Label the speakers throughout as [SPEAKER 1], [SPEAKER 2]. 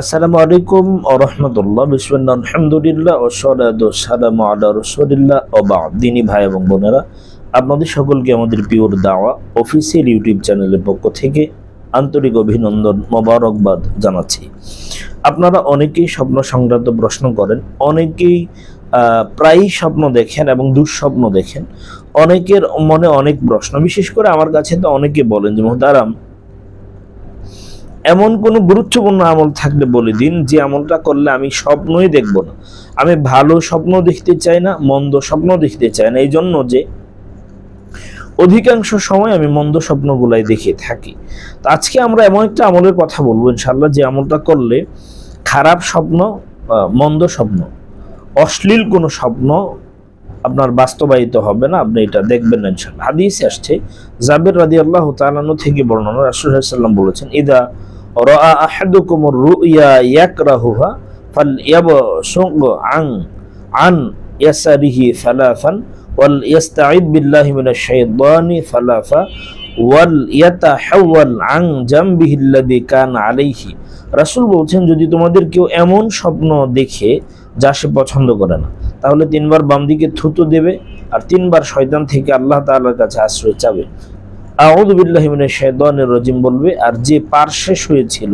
[SPEAKER 1] আসসালামু আলাইকুম রহমতুল্লাহ। বিসমিল্লাহ, আলহামদুলিল্লাহ ও সলাদু সালামু আলা রসুলিল্লাহ ও বাদ। দিনী ভাই এবং বোনেরা, আপনাদের সকলকে আমাদের পিওর দাওয়া অফিসিয়াল ইউটিউব চ্যানেলের পক্ষ থেকে আন্তরিক অভিনন্দন, মোবারকবাদ জানাচ্ছি। আপনারা অনেকেই স্বপ্ন সংক্রান্ত প্রশ্ন করেন, অনেকেই প্রায়ই স্বপ্ন দেখেন এবং দুঃস্বপ্ন দেখেন। অনেকের মনে অনেক প্রশ্ন, বিশেষ করে আমার কাছে তো অনেকে বলেন যে, মোহতারাম এমন কোনো গুরুত্বপূর্ণ আমল থাকলে বলে দিন, যে আমলটা করলে আমি স্বপ্নই দেখব না। আমি ভালো স্বপ্ন দেখতে চাই না, মন্দ স্বপ্ন দেখতে চাই না। এই জন্য যে অধিকাংশ সময় আমি মন্দ স্বপ্নগুলাই দেখে থাকি। তো আজকে আমরা এমন একটা আমলের কথা বলব ইনশাল্লাহ যে আমলটা করলে খারাপ স্বপ্ন মন্দ স্বপ্ন, অশ্লীল কোনো স্বপ্ন আপনার বাস্তবায়িত হবে না, আপনি এটা দেখবেন না ইনশাল্লাহ হাদিসে আসছে, জাবির রাদি আল্লাহ তালানো থেকে বর্ণনা রাসুল সাল্লাম বলেছেন, ইদা সালাসান, ওয়াল আলাইহি। রাসূল বলছেন, যদি তোমাদের কেউ এমন স্বপ্ন দেখে যা সে পছন্দ করে না, তাহলে তিনবার বাম দিকে থুতু দেবে আর তিনবার শয়তান থেকে আল্লাহ তাআলার কাছে আশ্রয় চাবে। আউদুবিল্লাহ মিনাশ শাইতানির রাজিম বলবে, আর যে পার্শ্বে শুয়েছিল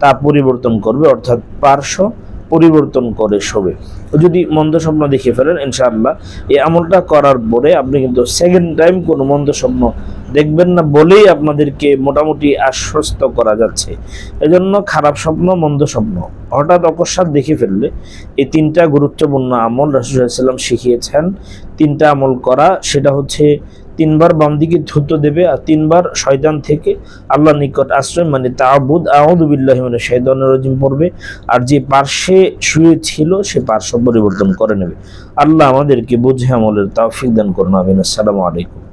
[SPEAKER 1] তা পরিবর্তন করবে, অর্থাৎ পার্শ্ব পরিবর্তন করে শোবে। যদি মন্দ স্বপ্ন দেখে ফেলেন, ইনশাআল্লাহ, এই আমলটা করার পরে আপনি কিন্তু সেকেন্ড টাইম কোনো মন্দ স্বপ্ন দেখবেন না বলেই আপনাদেরকে মোটামুটি আশ্বস্ত করা যাচ্ছে। এজন্য খারাপ স্বপ্ন, মন্দ স্বপ্ন। হঠাৎ অকস্মাৎ দেখে ফেললে এই তিনটা গুরুত্বপূর্ণ আমল রাসুলাম শিখিয়েছেন। তিনটা আমল করা, সেটা হচ্ছে তিনবার বাম দিকে ধুতো দেবে আর তিনবার শয়তান থেকে আল্লাহ নিকট আশ্রয় মানে তাবুদ আউদুবিল্লাহ মানে শয়তানের রজিম পড়বে। আর যে পার্শ্বে শুয়ে ছিল, সে পার্শ্ব পরিবর্তন করে নেবে। আল্লাহ আমাদেরকে বুঝে আমলের তাওফিক দান করুন, আমিন। আসসালামু আলাইকুম।